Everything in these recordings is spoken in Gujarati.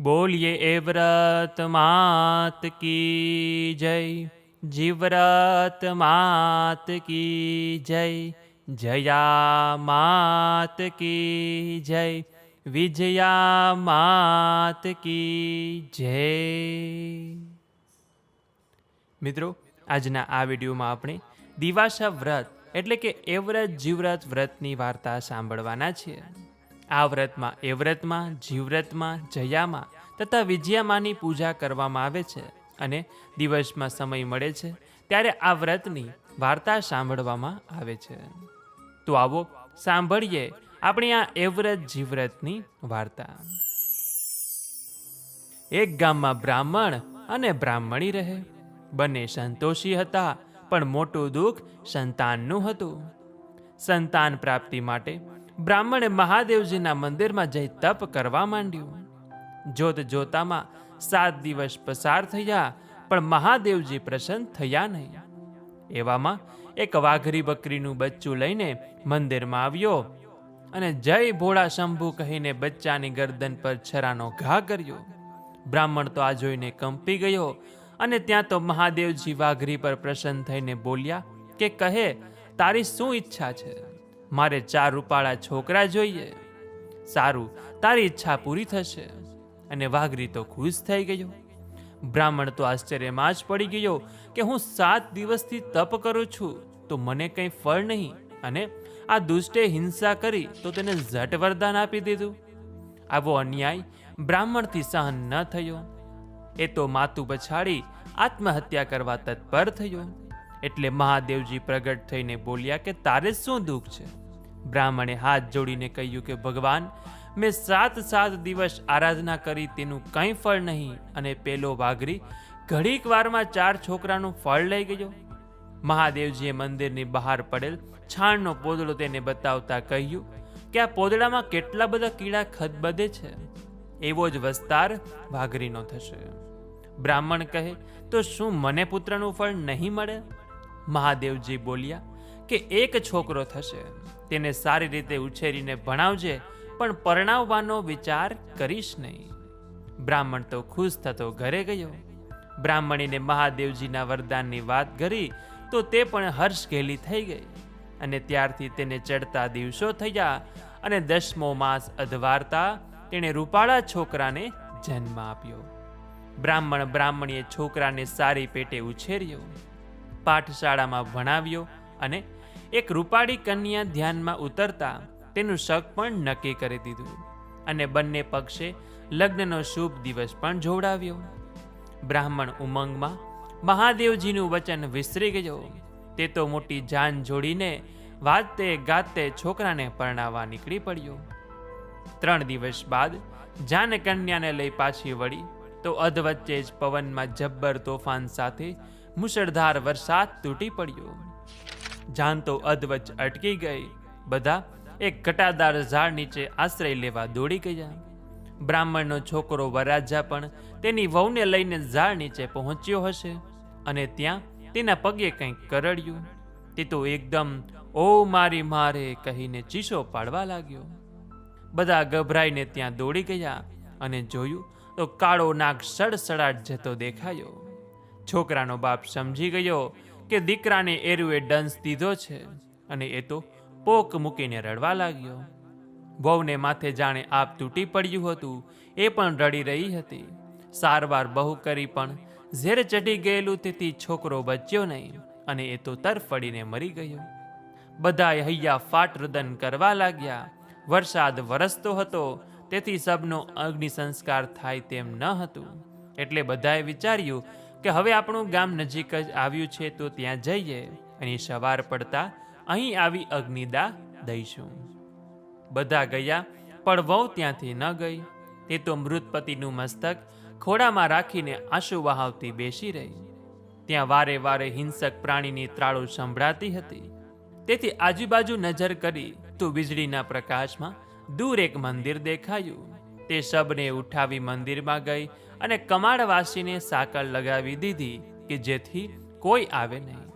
બોલીએ એ વ્રત માત કી જય જીવ્રત માત કી જય, જયા માત કી જય, વિજયા માત કી જય. મિત્રો, આજના આ વિડીયોમાં આપણે દિવાસા વ્રત એટલે કે એવ્રત જીવ્રત વ્રતની વાર્તા સાંભળવાના છીએ. આ વ્રતમાં, એ વ્રતમાં જીવ્રતમાં જયામાં તથા વિજયામાની પૂજા કરવામાં આવે છે અને દિવસમાં સમય મળે છે ત્યારે આ વ્રતની વાર્તા સાંભળવામાં આવે છે. તો આવો સાંભળીએ આપણી આ એવ્રત જીવ્રતની વાર્તા. એક ગામમાં બ્રાહ્મણ અને બ્રાહ્મણી રહે. બંને સંતોષી હતા, પણ મોટું દુઃખ સંતાનનું હતું. સંતાન પ્રાપ્તિ માટે બ્રાહ્મણે મહાદેવજીના મંદિરમાં જઈ તપ કરવા માંડ્યું. જોત જોતામાં સાત દિવસ પસાર થયા, પણ મહાદેવજી પ્રસન્ન થયા નહીં. એવામાં એક વાઘરી બકરીનું બચ્ચું લઈને મંદિરમાં આવ્યો અને જય ભોળા શંભુ કહીને બચ્ચાની ગરદન પર છરાનો ઘા કર્યો. બ્રાહ્મણ તો આ જોઈને કંપી ગયો અને ત્યાં તો મહાદેવજી વાઘરી પર પ્રસન્ન થઈને બોલ્યા કે કહે, તારી શું ઈચ્છા છે? મારે ચાર રૂપાળા છોકરા જોઈએ. સારું, તારી ઈચ્છા પૂરી થશે. અને વાઘરી તો ખુશ થઈ ગયો. બ્રાહ્મણ તો આશ્ચર્યમાં જ પડી ગયો કે હું સાત દિવસથી તપ કરું છું, તો મને કંઈ ફળ નહીં. અને આ દુષ્ટે હિંસા કરી તો તેને ઝટ વરદાન આપી દીધું. આવો અન્યાય બ્રાહ્મણથી સહન ન થયો. એ તો માતું પછાડી આત્મહત્યા કરવા તત્પર થયો. એટલે મહાદેવજી પ્રગટ થઈને બોલ્યા કે તારે શું દુઃખ છે? બ્રાહ્મણે હાથ જોડીને કહ્યું કે, ભગવાન, મેં સાત સાત દિવસ આરાધના કરી, તેનું કંઈ ફળ નહીં. અને પેલો વાઘરી ઘડીક વારમાં ચાર છોકરાનું ફળ લઈ ગયો. મહાદેવજીએ મંદિરની બહાર પડેલ છાણનો પોદળો તેને બતાવતા કહ્યું કે, આ પોદળામાં કેટલા બધા કીડા ખદબદે છે? એવો જ વસ્તાર વાઘરીનો થશે. બ્રાહ્મણ કહે, તો શું મને પુત્રનું ફળ નહીં મળે? મહાદેવજી બોલ્યા કે એક છોકરો થશે, તેને સારી રીતે ઉછેરીને ભણાવજે, પણ પરણાવવાનો વિચાર કરીશ નહીં. બ્રાહ્મણ તો ખુશ થતો ઘરે ગયો. બ્રાહ્મણીને મહાદેવજીના વરદાનની વાત કરી તો તે પણ હર્ષ ઘેલી થઈ ગઈ અને ત્યારથી તેને ચડતા દિવસો થયા અને દસમો માસ અધવારતા તેણે રૂપાળા છોકરાને જન્મ આપ્યો. બ્રાહ્મણ બ્રાહ્મણીએ છોકરાને સારી પેટે ઉછેર્યો. પાઠશાળામાં ભણાવ્યો અને એક રૂપાળી કન્યા ધ્યાનમાં ઉતરતા તેનું શક પણ નક્કી કરી દીધું અને બંને પક્ષે લગ્નનો શુભ દિવસ પણ જોડાવ્યો બ્રાહ્મણ ઉમંગમાં મહાદેવજીનું વચન વિસરી ગયો. તે તો મોટી જાન જોડીને વાતે ગાતે છોકરાને પરણાવવા નીકળી પડ્યો. ત્રણ દિવસ બાદ જાન કન્યાને લઈ પાછી વળી તો અધવચ્ચે જ પવનમાં જબ્બર તોફાન સાથે મુશળધાર વરસાદ તૂટી પડ્યો. જાન તો અધવચ્ચ અટકી ગઈ. બધા એક ઘટાદાર ઝાડ નીચે આશ્રય લેવા દોડી ગયા. બ્રાહ્મણનો છોકરો વરાજા પણ તેની વહુને લઈને ઝાડ નીચે પહોંચ્યો હશે અને ત્યાં તેના પગે કંઈક કરડ્યું. તે તો એકદમ, ઓ મારી મારે, કહીને ચીસો પાડવા લાગ્યો. બધા ગભરાઈને ત્યાં દોડી ગયા અને જોયું તો કાળો નાગ સડસડાટ જતો દેખાયો. છોકરાનો બાપ સમજી ગયો કે દીકરાને એરુએ ડંસ દીધો છે અને એ તો પોક મૂકીને રડવા લાગ્યો. વહુને માથે જાણે આપ તૂટી પડ્યું હતું, એ પણ રડી રહી હતી. સારવાર બહુ કરી પણ ઝેર ચઢી ગયેલું તેથી છોકરો બચ્યો નહીં અને એ તો તરફડીને મરી ગયો. બધાએ હૈયા ફાટ રુદન કરવા લાગ્યા. વરસાદ વરસતો હતો, તેથી સબનો અગ્નિ સંસ્કાર થાય તેમ ન હતું. એટલે બધાએ વિચાર્યું કે હવે આપણું ગામ નજીક જ આવ્યું છે તો ત્યાં જઈએ અને સવાર પડતા અહીં આવી અગ્નિદા દઈશું. બધા ગયા, પણ વહુ ત્યાંથી ન ગઈ. તે તો મૃતપતિનું મસ્તક ખોડામાં રાખીને આંસુ વહાવતી બેસી રહી. ત્યાં વારે વારે હિંસક પ્રાણીની ત્રાળો સંભળાતી હતી. તેથી આજુબાજુ નજર કરી તો વીજળીના પ્રકાશમાં દૂર એક મંદિર દેખાયું. તે શબને ઉઠાવી મંદિરમાં ગઈ અને કમાડવાસીને સાકળ લગાવી દીધી કે જેથી કોઈ આવે નહીં.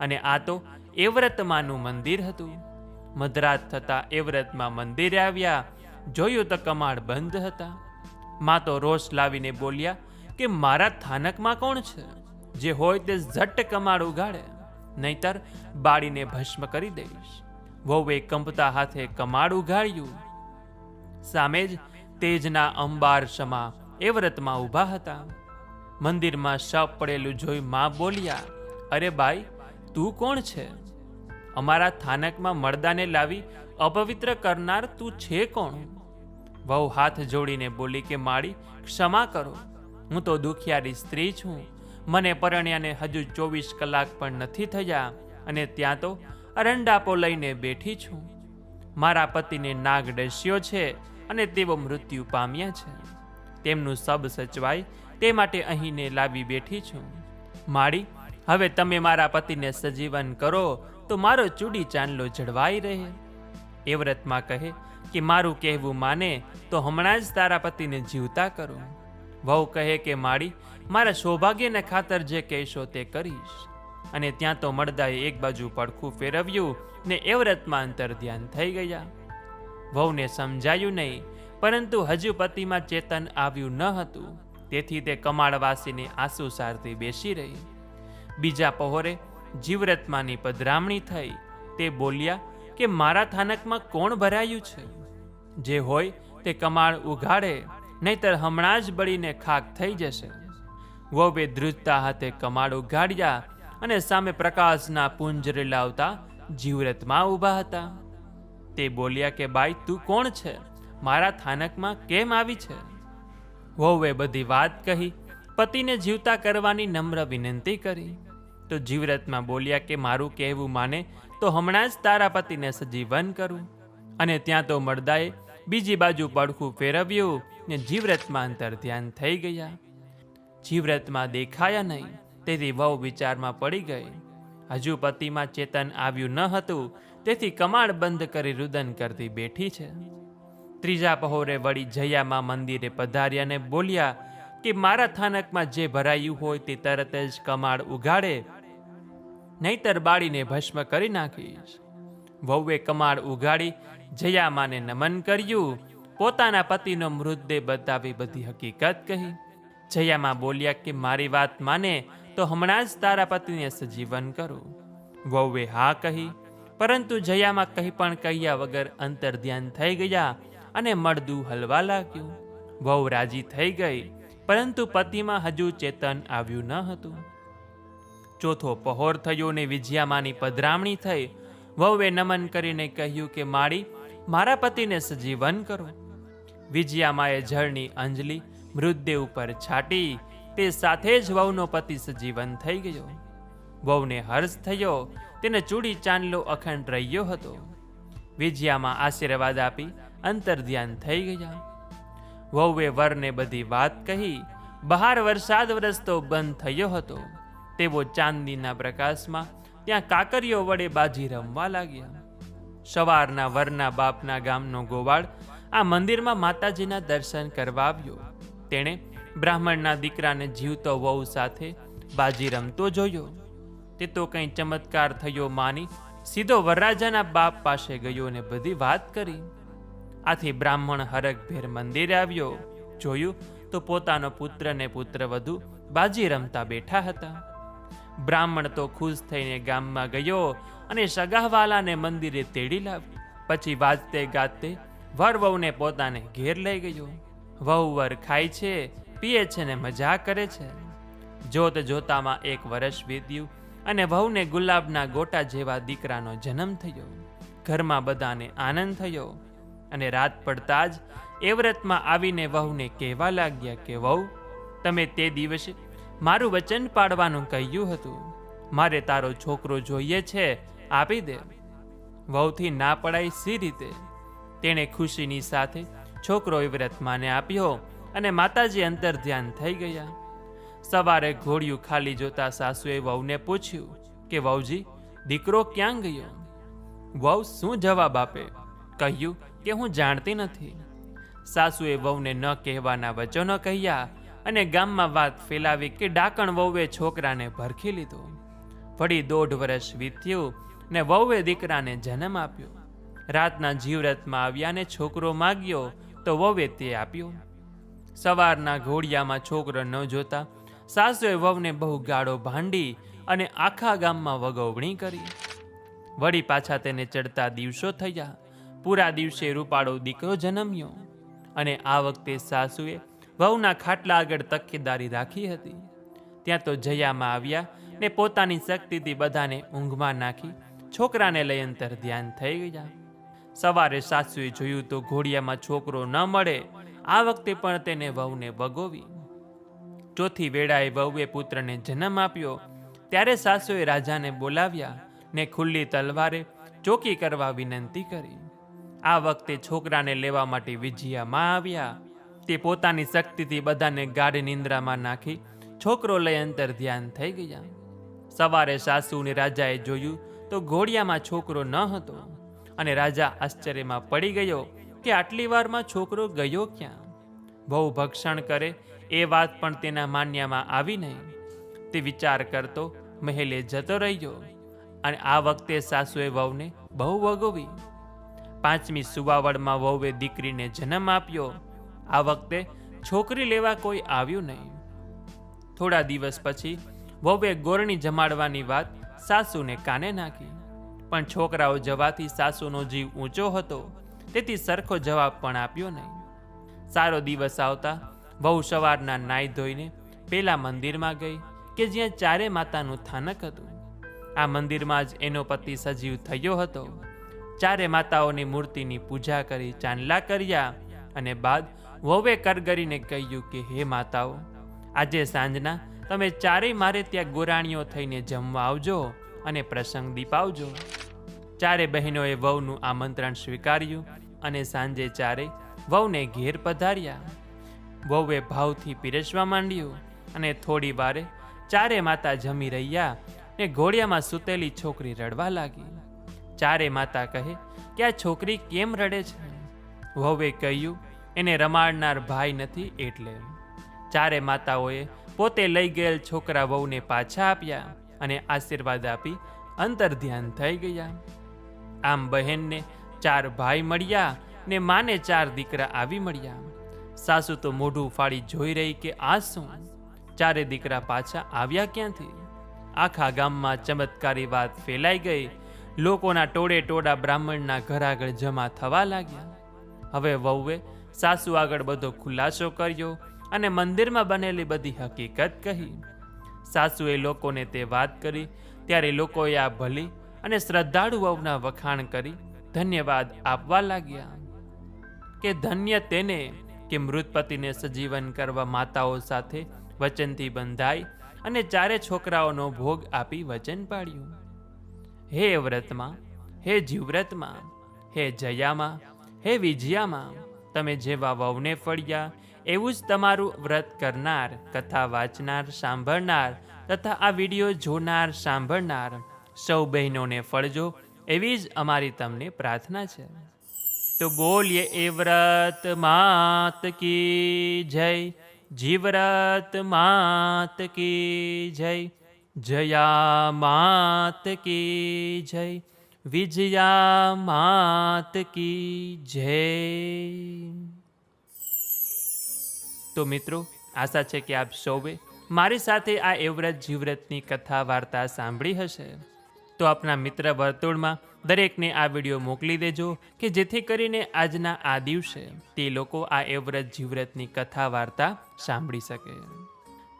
અને આ તો એવ્રતમાંનું મંદિર હતું. મધરાત થતાં એવ્રતમાં મંદિરે આવ્યા, જોયું તો કમાડ બંધ હતા. માં તો રોષ લાવીને બોલ્યા કે મારા થાનકમાં કોણ છે? જે હોય તે ઝટ કમાડ ઉગાડે, નહીતર બાળીને ભસ્મ કરી દઈશ. વહુએ કંપતા હાથે કમાડ ઉગાડ્યું. સામે જ તેજના અંબાર સમા એ વ્રતમાં ઊભા હતા. મંદિરમાં શપ પડેલું જોઈ મા બોલ્યા, અરે ભાઈ તું કોણ છે? અમારા થાનકમાં મરદાને લાવી અપવિત્ર કરનાર તું છે કોણ? વહુ હાથ જોડીને બોલી કે, માળી, ક્ષમા કરો. હું તો દુખિયારી સ્ત્રી છું. મને પરણ્યાને હજુ ચોવીસ કલાક પણ નથી થયા અને ત્યાં તો અરંડાપો લઈને બેઠી છું. મારા પતિને નાગ ડસ્યો છે. અને તેઓ મૃત્યુ પામ્યા છે. તેમનું સબ સચવાય, તે માટે અહીંને લાવી બેઠી છું. માળી, હવે તમે મારા પતિને સજીવન કરો, તો મારો ચૂડી ચાંદલો જળવાઈ રહે. એ કહે કે, મારું કહેવું માને, તો હમણાં જ તારા પતિને જીવતા કરો. વહુ કહે કે, માળી, મારા સૌભાગ્યને ખાતર જે કહેશો તે કરીશ. અને ત્યાં તો મળદાએ એક બાજુ પડખું ફેરવ્યું ને એ અંતર ધ્યાન થઈ ગયા. વહુને સમજાયું નહીં, પરંતુ હજુ પતિમાં ચેતન આવ્યું ન હતું. તેથી તે કમાળવાસીને આંસુ સારતી બેસી રહી. બીજા પહોરે જીવરત્માની પધરામણી થઈ. તે બોલ્યા કે મારા થાનકમાં કોણ ભરાયું છે? જે હોય તે કમાળ ઉઘાડે, નહીતર હમણાં જ બળીને ખાક થઈ જશે. વહુએ ધ્રુજતા હાથે કમાળ ઉઘાડ્યા અને સામે પ્રકાશના પુંજરે લાવતા જીવરતમાં ઊભા હતા. તે બોલ્યા કે, બાઈ, તું કોણ છે? મારા થાનકમાં કેમ આવી છે? વહુએ બધી વાત કહી, પતિને જીવતા કરવાની નમ્ર વિનંતી કરી. તો જીવરતમાં બોલ્યા કે, મારું કહેવું માને તો હમણાં જ તારા પતિને સજીવન કરું. અને ત્યાં તો મરદાએ બીજી બાજુ પડખું ફેરવ્યું ને જીવરતમાં અંતર ધ્યાન થઈ ગયા. જીવરતમાં દેખાયા નહીં, તેથી વહુ વિચારમાં પડી ગઈ. હજુ પતિમાં ચેતન આવ્યું ન હતું તેથી કમાડ બંધ કરી રુદન કરતી બેઠી છે. ત્રીજા પહોરે વળી જયામાં મંદિરે પધાર્યા ને બોલ્યા કે મારા થાનકમાં જે ભરાયું હોય તે તરત જ કમાડ ઉગાડે નહીતર બાળીને ભસ્મ કરી નાખીશ. વહુએ કમાડ ઉગાડી જયામાને નમન કર્યું. પોતાના પતિનો મૃતદેહ બતાવી બધી હકીકત કહી. જયામાં બોલ્યા કે મારી વાત માને તો હમણાં જ તારા પતિને સજીવન કરું. વહુએ હા કહી. પરંતુ જયામાં કંઈ પણ કહ્યા વગર અંતર ધ્યાન થઈ ગયા અને મળદું હલવા લાગ્યું. વહુ રાજી થઈ ગઈ, પરંતુ પતિમાં હજુ ચેતન આવ્યું ન હતું. ચોથો પહોર થયો ને વિજયામાની પધરામણી થઈ. વહુએ નમન કરીને કહ્યું કે, માળી, મારા પતિને સજીવન કરો. વિજયામાએ જળની અંજલિ મૃતદેહ ઉપર છાટી. તે સાથે જ વહુનો પતિ સજીવન થઈ ગયો. વહુને હર્ષ થયો તેને ચૂડી ચાંદલો અખંડ રહ્યો હતો. વિજયામાં આશીર્વાદ આપી અંતર ધ્યાન થઈ ગયા. વહુએ વરને બધી વાત કહી, બહાર વરસાદ વરસતો બંધ થયો હતો. તેવો ચાંદીના પ્રકાશમાં ત્યાં કાકરીઓ વડે બાજી રમવા લાગ્યા. સવારના વરના બાપના ગામનો ગોવાળ આ મંદિરમાં માતાજીના દર્શન કરવા આવ્યો. તેણે બ્રાહ્મણના દીકરાને જીવતો વહુ સાથે બાજી રમતો જોયો. તે તો કંઈ ચમત્કાર થયો માની. સીધો વરરાજાના બાપ પાસે ગયો ને બધી વાત કરી. આથી બ્રાહ્મણ હરકભેર મંદિરે આવ્યો. જોયું તો પોતાનો પુત્ર ને પુત્ર વધુ બાજી રમતા બેઠા હતા. બ્રાહ્મણ તો ખુશ થઈને ગામમાં ગયો અને સગાહવાલાને મંદિરે તેડી લાવ્યો પછી વાજતે ગાતે વર વહુને પોતાને ઘેર લઈ ગયો. વહુ વર ખાય છે, પીએ છે ને મજા કરે છે. જોત જોતામાં એક વર્ષ વીત્યું. અને વહુને ગુલાબના ગોટા જેવા દીકરાનો જન્મ થયો. ઘરમાં બધાને આનંદ થયો અને રાત પડતા જ એ વ્રતમાં આવીને વહુને કહેવા લાગ્યા કે, વહુ, તમે તે દિવસે મારું વચન પાડવાનું કહ્યું હતું. મારે તારો છોકરો જોઈએ છે, આપી દે. વહુથી ના પડાય સી રીતે? તેણે ખુશીની સાથે છોકરો એ વ્રતમાને આપ્યો અને માતાજી અંતર ધ્યાન થઈ ગયા. સવારે ઘોડિયું ખાલી જોતા સાસુએ વહુને પૂછ્યું કે, વહુજી, દીકરો ક્યાં ગયો? વહુ શું જવાબ આપે? કહ્યું કે, હું જાણતી નથી. સાસુએ વહુને ન કહેવાના વચનો કહ્યા અને ગામમાં વાત ફેલાવી કે, ડાકણ વહુએ છોકરાને ભરખી લીધો. વળી દોઢ વર્ષ વીત્યું ને વહુએ દીકરાને જન્મ આપ્યો. રાતના જીવરતમાં આવ્યા ને છોકરો માગ્યો તો વહુએ તે આપ્યો. સવારના ઘોડિયામાં છોકરો ન જોતા સાસુએ વહુને બહુ ગાળો ભાંડી અને આખા ગામમાં વગવણી કરી. વળી પાછા તેને ચડતા દિવસો થયા. પૂરા દિવસે રૂપાળો દીકરો જન્મ્યો અને આ વખતે સાસુએ વહુના ખાટલા આગળ તકેદારી રાખી હતી. ત્યાં તો જયામાં આવ્યા ને પોતાની શક્તિથી બધાને ઊંઘમાં નાખી છોકરાને લઈ અંતર ધ્યાન થઈ ગયા. સવારે સાસુએ જોયું તો ઘોડિયામાં છોકરો ન મળે. આ વખતે પણ તેને વહુને વગોવી. ચોથી વેળાએ વહુએ પુત્રને જન્મ આપ્યો. ત્યારે સાસુએ રાજાને બોલાવ્યા ને ખુલ્લી તલવારે ચોકી કરવા વિનંતી કરી. આ વખતે છોકરાને લેવા માટે વિજયામાં આવ્યા. તે પોતાની શક્તિથી બધાને ગાઢ નિંદ્રામાં નાખી છોકરો લઈ અંતર ધ્યાન થઈ ગયા. સવારે સાસુને રાજાએ જોયું તો ઘોડિયામાં છોકરો ન હતો અને રાજા આશ્ચર્યમાં પડી ગયો કે આટલી વારમાં છોકરો ગયો ક્યાં? બહુ ભક્ષણ કરે એ વાત પણ તેના માન્યામાં આવી નહીં. તે વિચાર કરતો મહેલે જતો રહ્યો અને આ વખતે સાસુએ વહુને બહુ વગોવી. પાંચમી સુવાવડમાં વહુએ દીકરીને જન્મ આપ્યો. આ વખતે છોકરી લેવા કોઈ આવ્યું નહીં. થોડા દિવસ પછી વહુએ ગોરણી જમાડવાની વાત સાસુને કાને નાખી. પણ છોકરાઓ જવાથી સાસુનો જીવ ઊંચો હતો, તેથી સરખો જવાબ પણ આપ્યો નહીં. સારો દિવસ આવતા વહુ સવારના નાઈ ધોઈને પેલા મંદિરમાં ગઈ, કે જ્યાં ચારે માતાનું થાનક હતું. આ મંદિરમાં જ એનો પતિ સજીવ થયો હતો. ચારે માતાઓની મૂર્તિની પૂજા કરી, ચાંદલા કર્યા અને બાદ વહુએ કરગરીને કહ્યું કે, હે માતાઓ, આજે સાંજના તમે ચારેય મારે ત્યાં ગોરાણીઓ થઈને જમવા આવજો અને પ્રસંગ દીપાવજો. ચારે બહેનોએ વહુનું આમંત્રણ સ્વીકાર્યું અને સાંજે ચારે વહુને ઘેર પધાર્યા. વહુએ ભાવથી પીરસવા માંડ્યું અને થોડી વારે ચારે માતા જમી રહ્યા ને ઘોડિયામાં સૂતેલી છોકરી રડવા લાગી. ચારે માતા કહે, કે આ છોકરી કેમ રડે છે? વહુએ કહ્યું, એને રમાડનાર ભાઈ નથી એટલે. ચારે માતાઓએ પોતે લઈ ગયેલ છોકરા વહુને પાછા આપ્યા અને આશીર્વાદ આપી અંતર ધ્યાન થઈ ગયા. આમ બહેનને ચાર ભાઈ મળ્યા ને માને ચાર દીકરા આવી મળ્યા. સાસુ તો મોઢું ફાડી જોઈ રહી કે આ શું? ચારે દીકરા પાછા આવ્યા ક્યાંથી? આખા ગામમાં ચમત્કારી વાત ફેલાઈ ગઈ. લોકોના ટોળે ટોળા બ્રાહ્મણના ઘર આગળ જમા થવા લાગ્યા. હવે વહુએ સાસુ આગળ બધો ખુલાસો કર્યો અને મંદિરમાં બનેલી બધી હકીકત કહી. સાસુએ લોકોને તે વાત કરી, ત્યારે લોકોએ આ ભલી અને શ્રદ્ધાળુ વહુના વખાણ કરી ધન્યવાદ આપવા લાગ્યા. કે ધન્ય તેને કે મૃત પતિને સજીવન કરવા માતાઓ સાથે વચનથી બંધાઈ અને ચારે છોકરાઓનો ભોગ આપી વચન પાડ્યું. હે વ્રતમાં, હે જીવવ્રતમાં, હે જયામાં, હે વિજયામાં, તમે જેવા વહુને ફળ્યા, એવું જ તમારું વ્રત કરનાર, કથા વાંચનાર, સાંભળનાર તથા આ વીડિયો જોનાર, સાંભળનાર સૌ બહેનોને ફળજો, એવી જ અમારી તમને પ્રાર્થના છે. તો બોલીએ, એ વ્રત માત કી જય જીવ્રત માત કી જય, જયા માત કી જય, વિજયા માત કી જય. તો મિત્રો, આશા છે કે આપ સૌએ મારી સાથે આ એવ્રત જીવ્રતની કથા વાર્તા સાંભળી હશે. તો આપના મિત્ર વર્તુળમાં દરેકને આ વીડિયો મોકલી દેજો કે જેથી કરીને આજના આ દિવસે તે લોકો આ એવ્રત જીવ્રતની કથા વાર્તા સાંભળી શકે.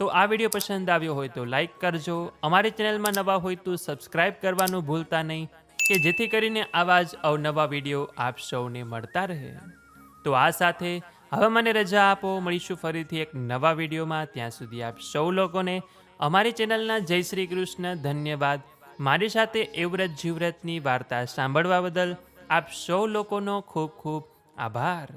તો આ વીડિયો પસંદ આવ્યો હોય તો લાઈક કરજો, અમારી ચેનલમાં નવા હોય તો સબસ્ક્રાઈબ કરવાનું ભૂલતા નહીં, કે જેથી કરીને આવા જ અવનવા વીડિયો આપ સૌને મળતા રહે. તો આ સાથે હવે મને રજા આપો, મળીશું ફરીથી એક નવા વિડીયોમાં. ત્યાં સુધી આપ સૌ લોકોને અમારી ચેનલના જય શ્રી કૃષ્ણ ધન્યવાદ. મારી સાથે એવ્રત જીવ્રતની વાર્તા સાંભળવા બદલ આપ સૌ લોકોનો ખૂબ ખૂબ આભાર.